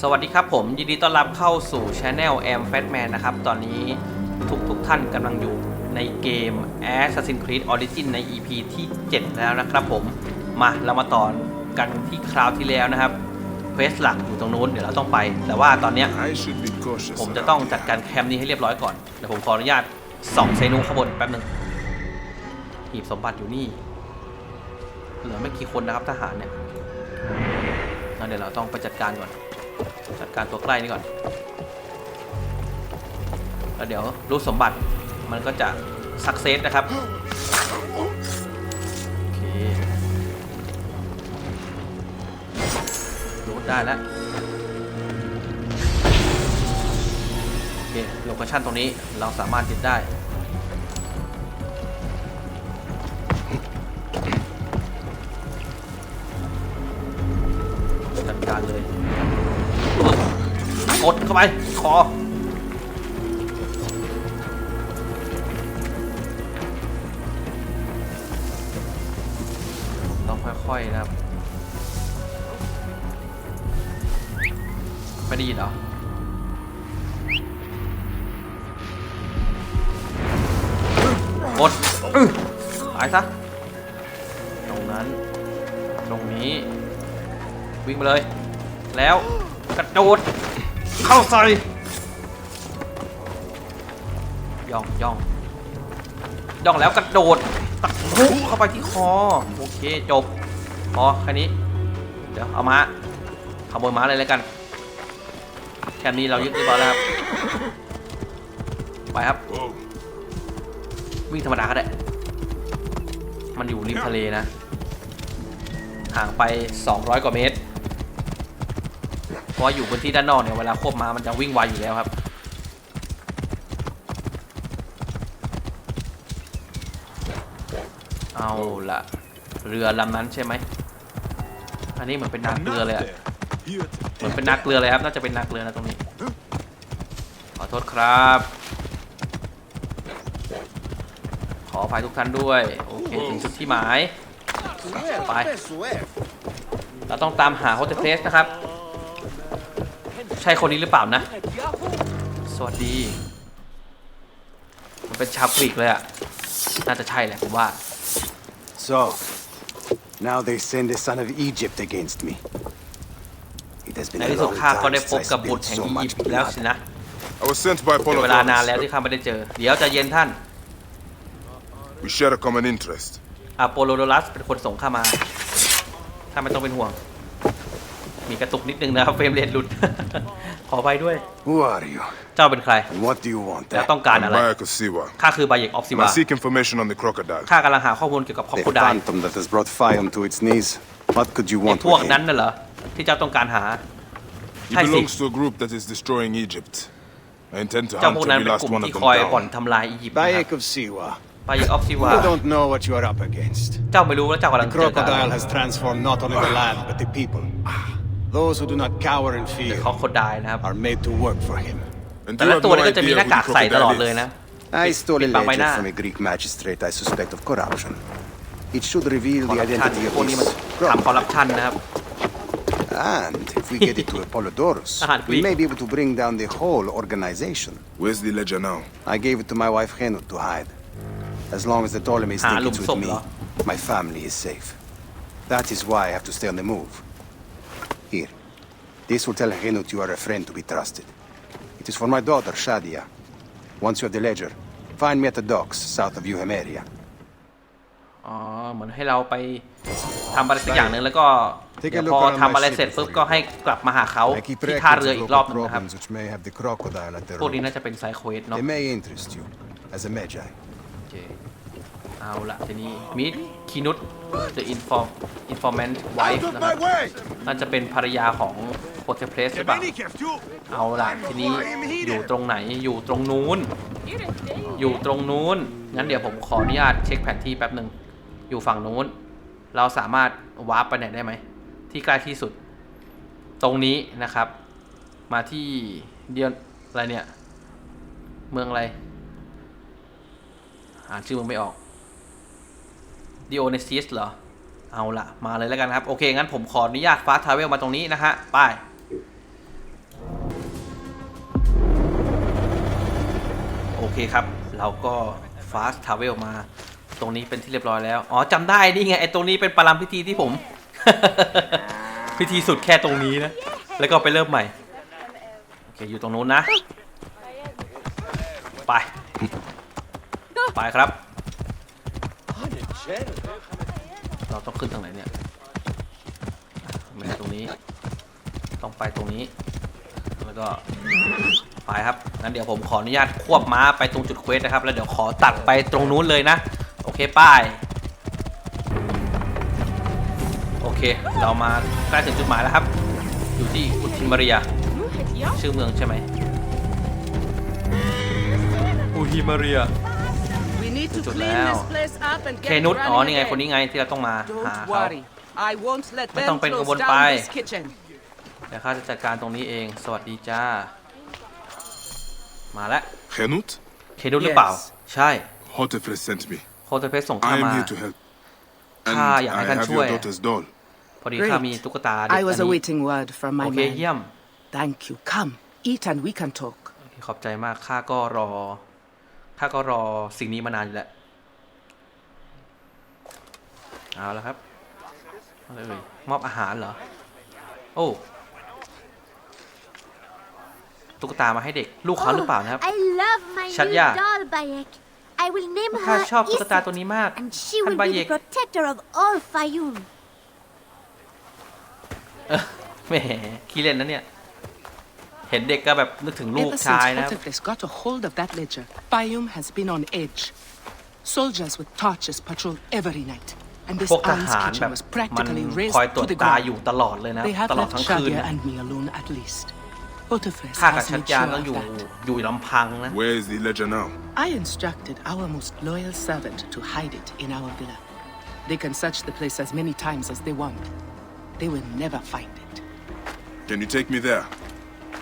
สวัสดีครับผมยินดีต้อนรับเข้าสู่ช anel a m Fatman นะครับ ตอนนี้ทุกทุกท่านกำลังอยู่ในเกม Assassin's Creed Origin ใน EP ที่ 7 แล้วนะครับผม มาเรามาต่อกันที่คราวที่แล้วนะครับเควสหลักอยู่ตรงนู้นเดี๋ยวเราต้องไป แต่ว่าตอนเนี้ย I should be cautious. ผมจะต้องจัดการแคมป์นี้ให้เรียบร้อยก่อนเดี๋ยวผมขออนุญาตส่องเซนูข้างบนแป๊บหนึงหีบสมบัติอยู่นี่เหลือไม่กี่คนนะครับทหารเนี่ยงั้นเดี๋ยวเราต้องไปจัดการก่อน จัดการตัวใกล้นี่ก่อน แล้วเดี๋ยวรูปสมบัติมันก็จะสักเซสนะครับ โอเครูดได้แล้วโอเคโลเคชั่นตรงนี้เราสามารถยึดได้าไปคอต้องค่อยๆนะครับ ไม่ได้ยินเหรอกดอื้อตายซะ ตรงนั้น ตรงนี้ วิ่งไปเลย แล้วกระโดด เข้าใส่ย่องย่องย่องแล้วกระโดดตะคุเข้าไปที่คอ โอเคจบพอแค่นี้ เดี๋ยวเอามาขโมยม้าเลยแล้วกันแค่นี้เรายึดเรียบร้อยแล้วครับไปครับวิ่งธรรมดาก็ได้มันอยู่ริมทะเลนะห่างไป 200 กว่าเมตร ราะว่าอยู่พื้นที่ด้านนอกเนี่ยเวลาควบมามันจะวิ่งไวอยู่แล้วครับเอาละเรือลำนั้นใช่ไหมอันนี้เหมือนเป็นนาเกลือเลยอะเหมือนเป็นนาเกลือเลยครับน่าจะเป็นนาเกลือนะตรงนี้ขอโทษครับ ขออภัยทุกท่านด้วยโอเคถึงจุดที่หมายไปเราต้องตามหาโฮเทลเพลสนะครับ ใช่คนนี้หรือเปล่านะ สวัสดี มันเป็นชาวกรีกเลยอะน่าจะใช่แหละผมว่า So, now they send the son of Egypt against me. It has ใน been a ที่สุด long ข้าก็ time ได้พบ since กับ I บุต spilled รแห่ง so อียิ much ปต์แล้ว blood. สินะ I was sent by เป็นเวลานานแล้ว Polydorus. ที่ข้าไม่ได้เจอ เดี๋ยวใจะเย็นท่าน We share a common interest. อะโปโลโดรัสเป็นคนส่งข้ามาข้าไม่ต้องเป็นห่วง มีกระตุกนิดนึงนะครับเฟรมเรทหลุด ขอไปด้วย Who are you? เจ้าเป็นใคร And what do you want? แล้ว eh? ต้องการ I'm อะไร Bayek of Siwa. ข้าคือบาเยกออฟซิ And วา I seek information on the crocodile. ข้ากำลังหาข้อมูลเกี่ยวกับคอ The โคได phantom that has brought Fion to its knees. What could you ไอ้ want พวก with นั้น him? น่ะเหรอที่เจ้าต้องการหา He ใช่สิ belongs to a group that is destroying Egypt. I intend to เจ้า hunt พวกนั้น every เป็น last กลุ่ม one of ที่ them คอยบ่อน down. ทำลายอียิปต์นะครับ Bayek of Siwa. บาเยกออฟซิวา You don't know what you are up against. เจ้าไม่รู้แล้วเจ้ากำลัง The เจอกับอะไร crocodile has transformed not only the land, but the people. Those who do not cower in fear คอโคไดนะครับ are made to work for him. And แต่ you ละ have ตัว no นี่ก็จะมี idea ห who น้ากาก the ใส่ตลอด crocodile เลย is. นะ I stole a Big Bang ledger Baina. from a Greek magistrate I suspect of corruption. It should reveal คอ the ร์รัปชัน identity of พวกนี้มัน this ทำคอร์รัป crocodile. ชันนะครับ And if we get it to Apollodorus, Ah, we Greek. may be able to bring down the whole organization. Where's the ledger now? I gave it to my wife Henut to hide. As long as the Ptolemies Ah, think it's lùm with xùm me, đó. my family is safe. That is why I have to stay on the move. Here. This will tell Henut you are a friend to be trusted. It is for my daughter, Shadia. Once you have the ledger, find me at the docks south of Euhemeria. อ๋อ เหมือนให้เราไปทำอะไรสักอย่างหนึ่งแล้วก็ Take a เดี๋ยว look พอ around my ทำอะไร ship เสร็จปุ๊บ before ก็ you ให้กลับมาหาเขา I keep ที่ท่า records เรือ of อีกรอบ local หนึงนะครับ problems which may have the crocodile at their พวกนี้ root. น่าจะเป็นไซโคเวสเนาะ They may interest you as a magi. โอเคเอาละทีนี้มิคินุต the inform informant wife นะครับน่าจะเป็นภรรยาของโ o เทเพลสหรือเปล่าเอาละทีนี้อยู่ตรงไหนอยู่ตรงนู้น อยู่ตรงนู้น งั้นเดี๋ยวผมขออนุญาตเช็คแผนที่แป๊บหนึ่งอยู่ฝั่งนู้น เราสามารถวาร์ปไปไหนได้ไหม ที่ใกล้ที่สุด ตรงนี้นะครับ มาที่เดียนอะไรเนี่ย เมืองอะไร อ่านชื่อเมืองไม่ออก ดิโอเนซิสเหรอ เอาละมาเลยแล้วกันครับ โอเค งั้นผมขออนุญาตฟาสทาวเวลมาตรงนี้นะฮะไปโอเคครับ เราก็ฟาสทาวเวลมา ตรงนี้เป็นที่เรียบร้อยแล้ว อ๋อจำได้ นี่ไงไอ้ตรงนี้เป็นปารามพิธีที่ผม พิธีสุดแค่ตรงนี้นะ แล้วก็ไปเริ่มใหม่ โอเค อยู่ตรงนู้นนะ ไป ไปครับ เราต้องขึ้นทางไหนเนี่ยม่ใช่ตรงนี้ ต้องไปตรงนี้ แล้วก็ไปครับ งั้นเดี๋ยวผมขออนุญาตควบม้าไปตรงจุดเควสนะครับ แล้วเดี๋ยวขอตัดไปตรงนู้นเลยนะ โอเคป้าย โอเค เรามาใกล้ถึงจุดหมายแล้วครับ อยู่ที่อุทิมารียชื่อเมืองใช่ไหมอุทิมาเรีย We need to Chuột clean leo. this place up and เค get นุสอ๋อ running นี่ไง again. คนนี้ไงที่เราต้องมาหา Don't เขา worry. I won't let ไม่ them ต้องเป็นกระบวน close ไป down this kitchen. เดี๋ยวข้าจะจัดการตรงนี้เอง สวัสดีจ้า มาแล้ว Henut? เคนุสหรือเปล่า Yes. ใช่ Hotefres sent me. โคเทเพสส่งข้า I am มา here to help. And Ah, I yeah, I can have ช่วย your daughter's doll. พอดีข้ามีตุ๊กตาเด็ก I อั was นนี้ awaiting word from โอ my เคเยี่ย man. ม Thank you. Come, eat and we can talk. ขอบใจมากข้าก็รอ ข้าก็รอสิ่งนี้มานานอยู่แล้ว เอาแล้วครับอะไรเอ่ยมอบอาหารเหรอ โอ้ตุ๊กตามาให้เด็ก ลูกเขาหรือเปล่านะครับ I love my Shadya. new doll, Bayek. I will name ข้า her ชอบตุ๊กตา Iset, ตัวนี้มาก and she ท่าน will บา be เย the ก protector of all Fayum. เออแหมขี้เล่นนะเนี่ย เห็นเด็กก็แบบนึกถึงลูก Ever ชาย since นะ Hotefres got a hold of that ledger, Bayum has been on edge. Soldiers with torches patrol every night. And this พวกท aunt's หารแบ kitchen บ was มัน practically คอย razed ตรว to จ the ตา ground. อยู่ตลอดเลยนะ They have ตลอด left ทั้งคืน Shadia นะ and me alone at least. Hotefres ข้ากับ has ชัด made ยาน sure ต้อง of อยู่ that. อยู่ลำพังนะ Where is the ledger now? I instructed our most loyal servant to hide it in our villa. They can search the place as many times as they want. They will never find it. Can you take me there?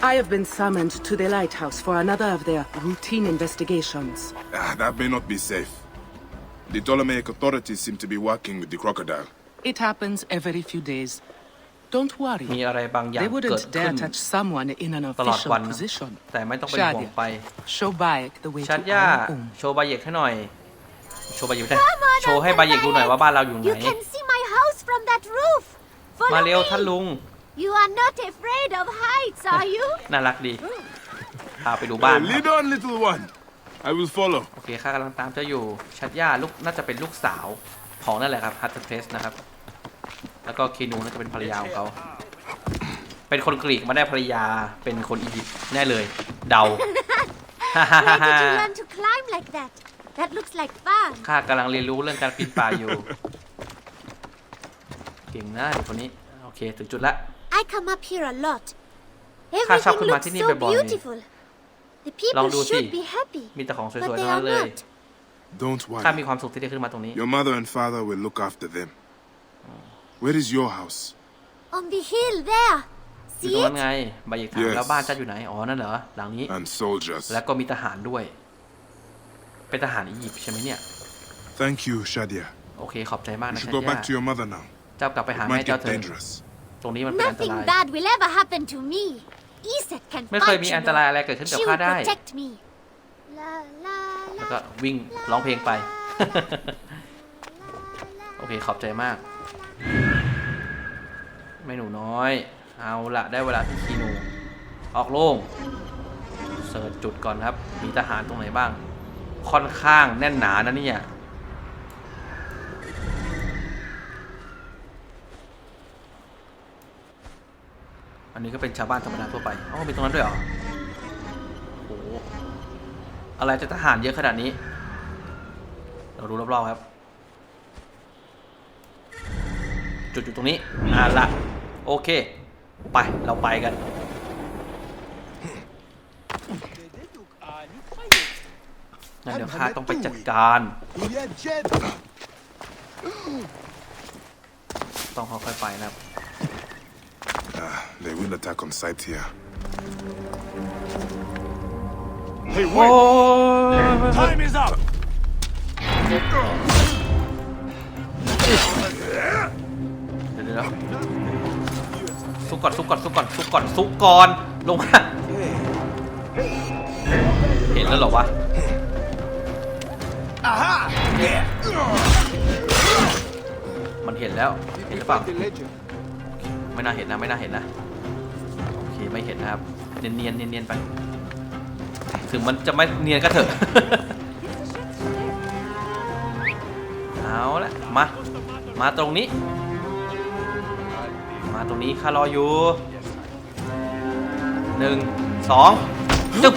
I have been summoned to the lighthouse for another of their routine investigations. Ah, that may not be safe. The Ptolemaic authorities seem to be working with the crocodile. It happens every few days. Don't มี worry. อะไรบางอย่าง They เกิด wouldn't ขึ้น dare touch someone in an ตลอด official วันนะ position. แต่ไม่ต้องเป็นห่วง Shadia, ไป show Bayek the way ชัด to ย่า our home. โชว์บาเยกให้หน่อย โชว์บาเยกได้ Come on, โชว์ให้ Uncle บาเยกดูหน่อย Bayek. ว่าบ้านเราอยู่ไหน You can see my house from that roof. มา Follow เร็วท่าน me. ลุง You are not afraid of heights, are you? น่ารักดีพาไปดูบ้าน Oh, ครับ lead on, little one. I will follow. โอเคข้ากำลังตามเจ้าอยู่ ชัดย่าลูกน่าจะเป็นลูกสาวของนั่นแหละครับฮัตเทสนะครับ แล้วก็คีนูน่าจะเป็นภรรยาของเขา เป็นคนกรีกมาได้ภรรยาเป็นคนอียิปต์แน่เลย เดา Where did you learn to climb like that? That looks like fun. ข้ากำลังเรียนรู้เรื่องการปีนป่ายอยู่ เก่งนะเด็กคนนี้ โอเค ถึงจุดละ I come up here a lot. ข้าชอบ Everything ขึ้นมา looks ที่นี่ so บ่อยๆ beautiful. The ลอง people ดูสิ should be happy, มีแต่ของส but วยๆ they ทั้งนั้ are นเลย not. Don't ข้า worry. มีความสุขที่ได้ขึ้นมาตรงนี้ Your mother and father will look after them. Where is your house? On the hill there. อยู่ See ตรงนั้น it? ไงบาเยกถาม Yes แล้วบ้านเจ้าอยู่ไหน อ๋อ นั่นเหรอ หลังนี้ And soldiers. แล้วก็มีทหารด้วย เป็นทหารอียิปต์ใช่ไหมเนี่ย Thank you, Shadia. โอเค ขอบใจมาก You นะ should ชัด go ย่า back to your mother now. เจ้ากลับไปหา It แม่ might เจ้า get เถอะ dangerous. ตรงนี้มันเป็นอันต Nothing ราย bad will ever happen to me. Iset can ไม่เคย fight มี you อันตราย know. อะไรเกิดขึ้นกับ She ข้า will ได้ protect me. La la แล้ว la ก็วิ่งร้องเพลงไป โอเคขอบใจมาก ไม่หนูน้อย เอาละได้เวลาที่คีนู ออกโล่งเสิร์ชจุดก่อนครับ มีทหารตรงไหนบ้าง ค่อนข้างแน่นหนานะเนี่ย นนี้ก็เป็นชาวบ้านธรรมดาทั่วไปอ๋อมีตรงนั้นด้วยเหรอโอ้โหอะไรจะทหารเยอะขนาดนี้ เราดูรอบๆครับ จุดอยู่ตรงนี้อ่าละโอเค ไป เราไปกัน งั้นเดี๋ยวข้าต้องไปจัดการ ต้องค่อยๆไปนะครับ they will attack on sight here. โอ้ย Time is up! เดี๋ยวเดี๋ยวซุกก่อนซุกก่อนซุกก่อนซุกก่อนซุกก่อนลงมาเห็นแล้วเหรอวะมันเห็นแล้วเห็นหรือเปล่าไม่น่าเห็นนะไม่น่าเห็นนะโอเค ไม่เห็นนะครับ เนียนเนียนเนียนเนียนไป ถึงมันจะไม่เนียนก็เถอะ เอาละมา มาตรงนี้ มาตรงนี้ข้ารออยู่หนึ่งสองจึ๊บ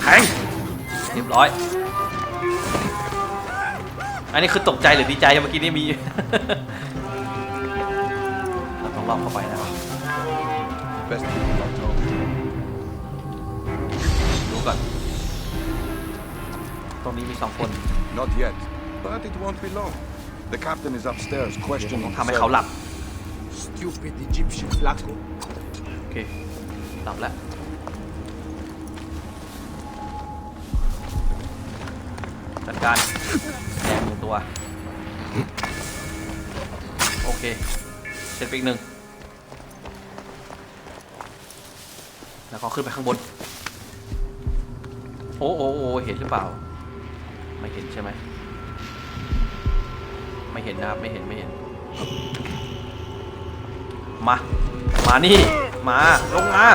แทงเรียบร้อย อันนี้คือตกใจหรือดีใจเมื่อกี้นี่มี เราต้องลองเข้าไปนะครับ Best people not home. ดูก่อน ตรงนี้มีสองคน Not yet, but it won't be long. The captain is upstairs ต้อ questioning ง the ทำให้เขาหลับ servants. Stupid Egyptian Flaco. โอเค หลับแล้ว จัดการแดงหนึ่งตัว โอเค เสร็จไปอีกหนึ่ง แล้วก็ขึ้นไปข้างบน โอ้โอ้โอ้เห็นหรือเปล่า ไม่เห็นใช่ไหม ไม่เห็นนะครับ ไม่เห็น ไม่เห็น มา มานี่ มา ลงมา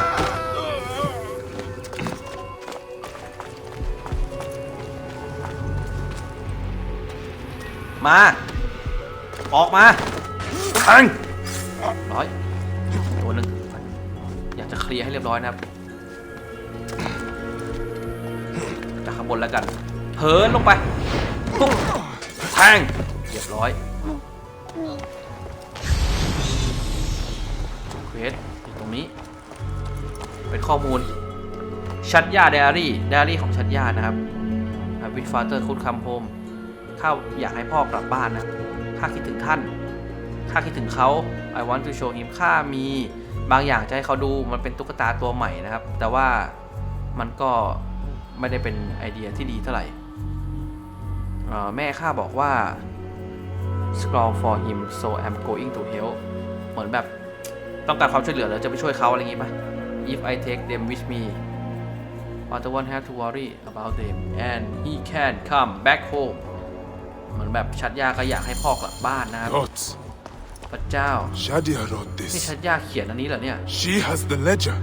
มา ออกมาแทงร้อยตัวหนึ่งอยากจะเคลียร์ให้เรียบร้อยนะครับ ข้างบนแล้วกันเหินลงไปปุ๊บแทงเรียบร้อยเควสอยู่ตรงนี้ เป็นข้อมูล ชัดยาไดอารี่ไดอารี่ของชัดยานะครับวิดฟาเตอร์คุดคัมโฮมข้าอยากให้พ่อกลับบ้านนะข้าคิดถึงท่านข้าคิดถึงเขา I want to show him ข้ามีบางอย่างจะให้เขาดูมันเป็นตุ๊กตาตัวใหม่นะครับ แต่ว่ามันก็ ไม่ได้เป็นไอเดียที่ดีเท่าไหร่เอ่อแม่ข้าบอกว่า scroll for him so I'm going to help เหมือนแบบต้องการความช่วยเหลือแล้วจะไปช่วยเขาอะไรอย่างงี้ปะ If I take them with me Other one have to worry about them and he can come back home เหมือนแบบชัดยาก็อยากให้พ่อกลับบ้านนะครับ Gods. พระเจ้า Shadia wrote นี่ this. ชัดยาเขียนอันนี้เหรอเนี่ย She has the ledger.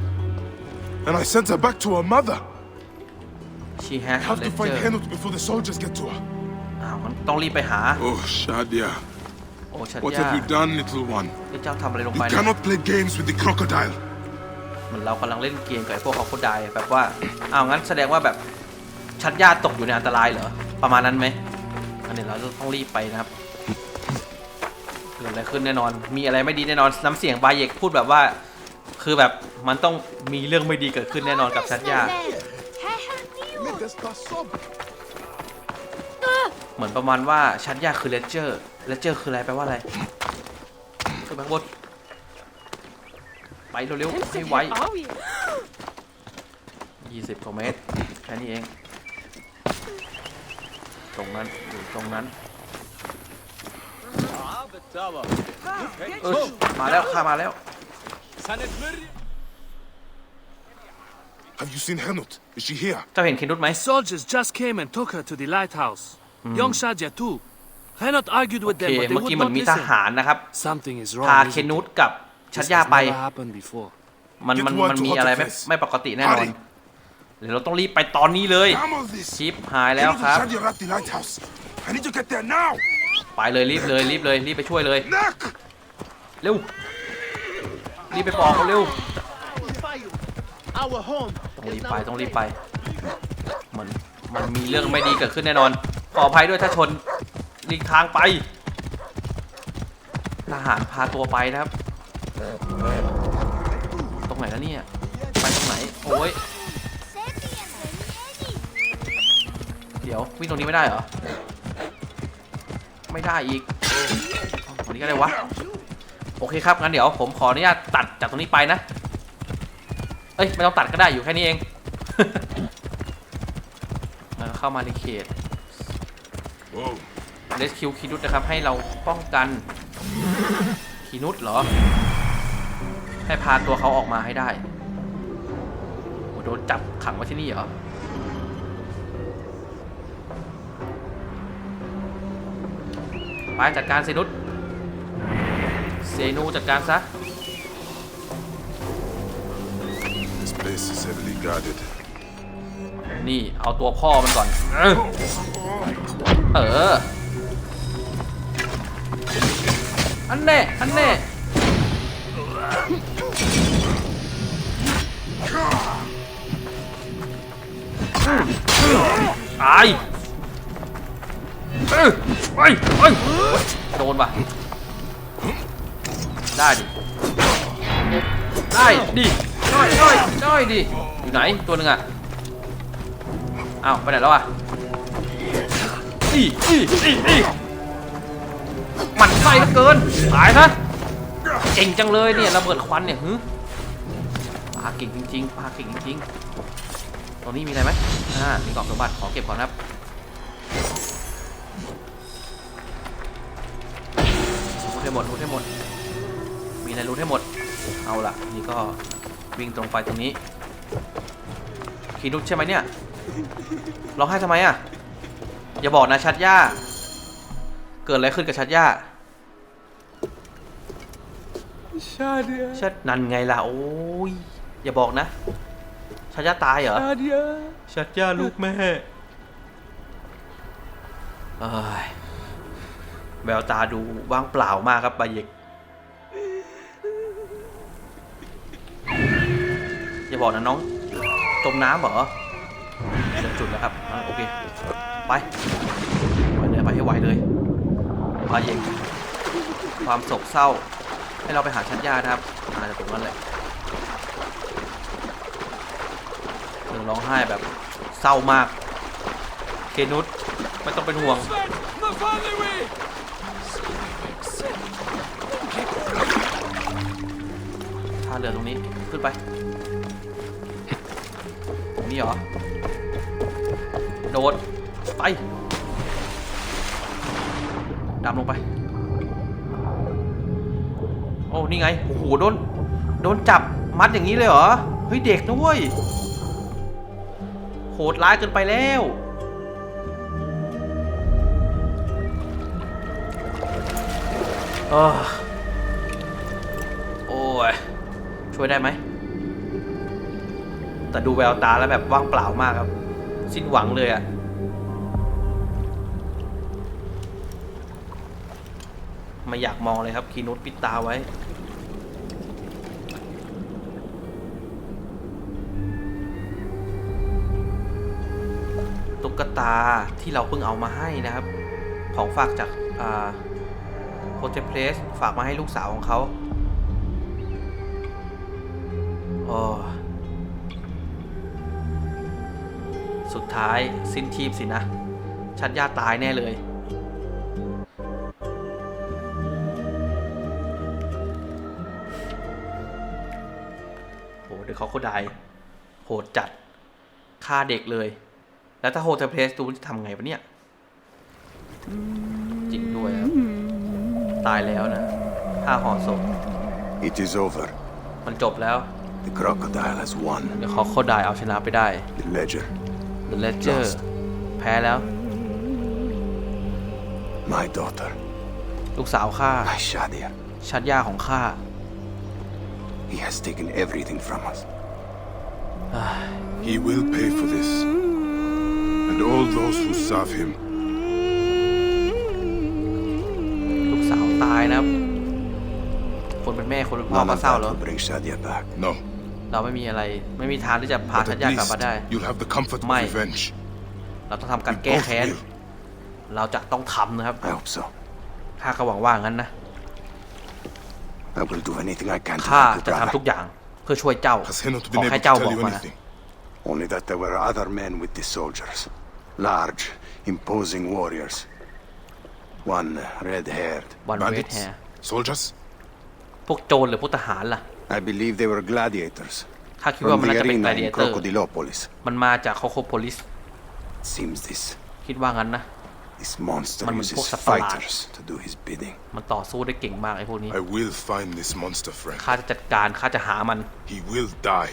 And I sent her back to her mother. She has I have to find ledger Henut before the soldiers get to her. อ้าวมันต้องรีบไปหา Oh, Shadia. โอ้ชัด What ยา have you done, little one? นี่เจ้าทำอะไรลง You ไปเนี่ย cannot play games with the crocodile. เหมือนเรากำลังเล่นเกมกับไอ้พวกเขาโคดายแบบว่า อ้าวงั้นแสดงว่าแบบชัดญาติตกอยู่ในอันตรายเหรอ ประมาณนั้นไหมอันนี้เราต้องรีบไปนะครับเกิดอะไรขึ้นแน่นอน มีอะไรไม่ดีแน่นอน น้ำเสียงบาเยกพูดแบบว่า คือแบบมันต้องมีเรื่องไม่ดีเกิดขึ้นแน่นอนกับชัดญาติ เหมือนประมาณว่าชัดญาติคือเลเจอร์เลเจอร์คืออะไรแปลว่าอะไรขึ้นไปข้างบนไปเร็วๆให้ไวยี่สิบกว่าเมตรแค่นี้เอง ตรงนั้นอยู่ตรงนั้นเออมาแล้วข้ามาแล้ว Have you seen Henut? Is she here? เจ้าเห็นเคนนุสไหม Soldiers just came and took her to the lighthouse. Young Shadia too. Renat argued โอ with เค them, but they เมื่อ would กี้เหมือ not นมีท listen. หารนะครับ Something is พา wrong. เค isn't นุ it? สกับชัด This ยา has ไป never happened before. มันมัน Get word มัน to มีอะไรไม่ Hotterface. ไม่ปกติแน่นอน Hurry. เดี๋ยวเราต้องรีบไปตอนนี้เลย Camel this. ชิปหายแล้ว Henut ค and รับ Shadia are at the lighthouse. I need to get there now. ไปเลยรีบเลยรีบเลยรีบไปช่วยเลย Knack! เร็ว รีบไปบอกเขาเร็ว Our home. ต้องรีบไปต้องรีบไปเหมือนมันมีเรื่องไม่ดีเกิดขึ้นแน่นอน ขออภัยด้วยถ้าชนหลีกทางไปทหารพาตัวไปนะครับ ตรงไหนแล้วเนี่ย ไปตรงไหน โอ้ย เดี๋ยววิ่งตรงนี้ไม่ได้เหรอ ไม่ได้อีกอ้าวตรงนี้ก็ได้วะ โอเคครับ งั้นเดี๋ยวผมขออนุญาตตัดจากตรงนี้ไปนะ เอ้ยไม่ต้องตัดก็ได้อยู่แค่นี้เอง เข้ามาในเขตเลสคิวคีนุสนะครับ ให้เราป้องกันคีนุสเหรอ ให้พาตัวเขาออกมาให้ได้โโดนจับขังไว้ที่นี่เหรอไปจัดการเซนุสเซนูจัดการซะ This place is heavily guarded. นี่เอาตัวพ่อมันก่อน เออเอออันแน่อันแน่ตายเอ้ยเอ้ยเอ้ยโดนว่ะได้ดิ ได้ดิ ได้ได้ได้ดิ อยู่ไหนตัวหนึ่งอะอ้าวไปไหนแล้วอะอีอีอีอีหมันไส้เหลือเกินตายซะเก่งจังเลยเนี่ยระเบิดควันเนี่ยฮึปาเก่งจริงๆปาเก่งจริงๆตรงนี้มีอะไรไหมอ่ามีกล่องสมบัติขอเก็บก่อนครับรูดให้หมดรูดให้หมด มีอะไรรูดให้หมด เอาล่ะ นี่ก็ วิ่งตรงไปตรงนี้คีนุชใช่ไหมเนี่ยร้องไห้ทำไมอะ อย่าบอกนะชัดย่า เกิดอะไรขึ้นกับชัดย่าชาเดียชัดนั่นไงล่ะโอ้ยอย่าบอกนะชัดย่าตายเหรอชาเดียชัดย่าลูกแม่เอ้ยแววตาดูว่างเปล่ามากครับบาเยก บอกนะน้องจมน้ำเหรอเจอจุดแล้วครับโอเค ไปไปเลยไปให้ไวเลยบาเยกความโศกเศร้า ให้เราไปหาชัดยานะครับอาจจะตรงนั้นแหละเธอร้องไห้แบบเศร้ามาก เคนุสไม่ต้องเป็นห่วงมางเลยเว้ยท่าเรือตรงนี้ขึ้นไป นี้เหรอ โดด ไป ดำลงไป โอ้ นี่ไง โอ้โห โดน โดนจับมัดอย่างนี้เลยเหรอ เฮ้ย เด็กนะเว้ย โหดร้ายเกินไปแล้วเออโอ้ย ช่วยได้ไหม แต่ดูแววตาแล้วแบบว่างเปล่ามากครับ สิ้นหวังเลยอะไม่อยากมองเลยครับคีนุสปิดตาไว้ ตุ๊กตาที่เราเพิ่งเอามาให้นะครับ ของฝากจากโฮเทเพลสฝากมาให้ลูกสาวของเขา สุดท้ายสิ้นทีพสินะ ชัดย่าตายแน่เลย โหเดี๋ยวเขาโคดายโหดจัดฆ่าเด็กเลย แล้วถ้าโฮเทลเพลสดูจะทำไงวะเนี่ย จริงด้วยครับ ตายแล้วนะห้าห่อศพ It is over. มันจบแล้ว The crocodile has won. เดี๋ยวเขาโคดายเอาชนะไปได้ The ledger. The Ledger แพ้แล้ว My daughter. ลูกสาวข้า My Shadia. ชัดย่าของข้า He has taken everything from us. He will pay for this. And all those who serve him. ลูกสาวตายนะครับ คนเป็นแม่คนเป็นพ่อ None ก็ of เศร้า that แล้ว will bring Shadia back. No. เราไม่มีอะไร ไม่มีทางที่จะพา But ชัด at ย่ากลับมา least ได้ you'll have the comfort of Mai. revenge. เราต้องทำการ We แก้ both แค้น will. เราจะต้องทำนะครับ I hope so. ข้าก็หวังว่างั้นนะ I will do anything I can to ข้า help you, จะทำ brother. ทุกอย่างเพื่อช่วยเจ้า Has Henot ข been อ able ให้ to เจ้า tell บอก you มานะ anything? Only that there were other men with the soldiers. Large, imposing warriors. One red-haired. วันเวท Bandits? แฮร์ Soldiers? พวกโจรหรือพวกทหารล่ะ I believe they were gladiators. ข้าคิดว่า From มัน the น่าจะเป็น arena ไก in เดเตอร์ Crocodilopolis. มันมาจากโคโคโพลิส Seems this. คิดว่างั้นนะ This monster Man, uses pok sa palat. fighters to do his bidding. มันต่อสู้ได้เก่งมากไอ้พวกนี้ I will find this monster, friend. ข้าจะจัดการข้าจะหามัน He will die.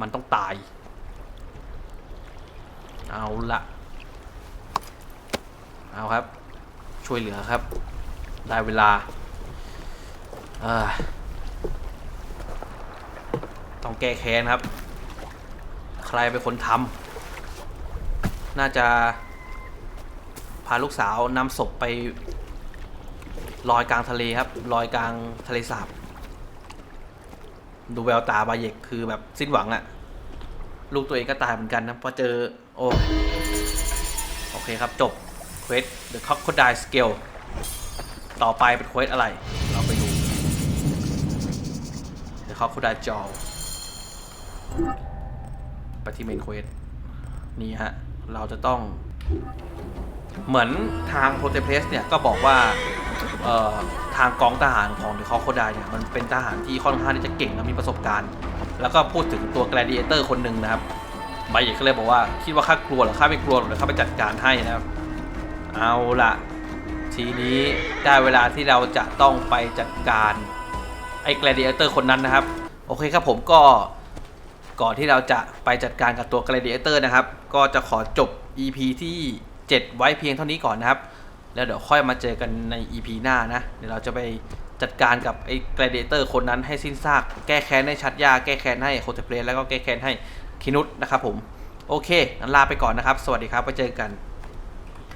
มันต้องตาย เอาละเอาครับ ช่วยเหลือครับ ได้เวลาเอ้ย ต้องแก้แค้นครับ ใครเป็นคนทำน่าจะพาลูกสาวนำศพไปลอยกลางทะเลครับลอยกลางทะเลสาบ ดูแววตาบาเยกคือแบบสิ้นหวังอะลูกตัวเองก็ตายเหมือนกันนะพอเจอ โอ้โอเคครับจบเควส The Crocodile Scale ต่อไปเป็นเควสอะไร เราไปดู The Crocodile Jaw ไปที่เมนเควสนี่ฮะ เราจะต้อง เหมือนทางโปรเตเพลสเนี่ยก็บอกว่าทางกองทหารของเดอะคอโคไดเนี่ยมันเป็นทหารที่ค่อนข้างที่จะเก่งและมีประสบการณ์ แล้วก็พูดถึงตัวแกลดิเอเตอร์คนหนึ่งนะครับไบเอกก็เลยบอกว่าคิดว่าข้ากลัวหรือข้าไม่กลัวหรอกเดี๋ยวข้าไปจัดการให้นะครับ เอาละทีนี้ได้เวลาที่เราจะต้องไปจัดการไอ้แกลดิเอเตอร์คนนั้นนะครับ โอเคครับผมก็ ก่อนที่เราจะไปจัดการกับตัว Gladiator นะครับ ก็จะขอจบ EP ที่ 7 ไว้เพียงเท่านี้ก่อนนะครับ แล้วเดี๋ยวค่อยมาเจอกันใน EP หน้านะ เดี๋ยวเราจะไปจัดการกับไอ้ Gladiator คนนั้นให้สิ้นซาก แก้แค้นให้ชัดยา แก้แค้นให้โคเทเพลสแล้วก็แก้แค้นให้คินุสนะครับผม โอเคงั้นลาไปก่อนนะครับ สวัสดีครับไว้เจอกัน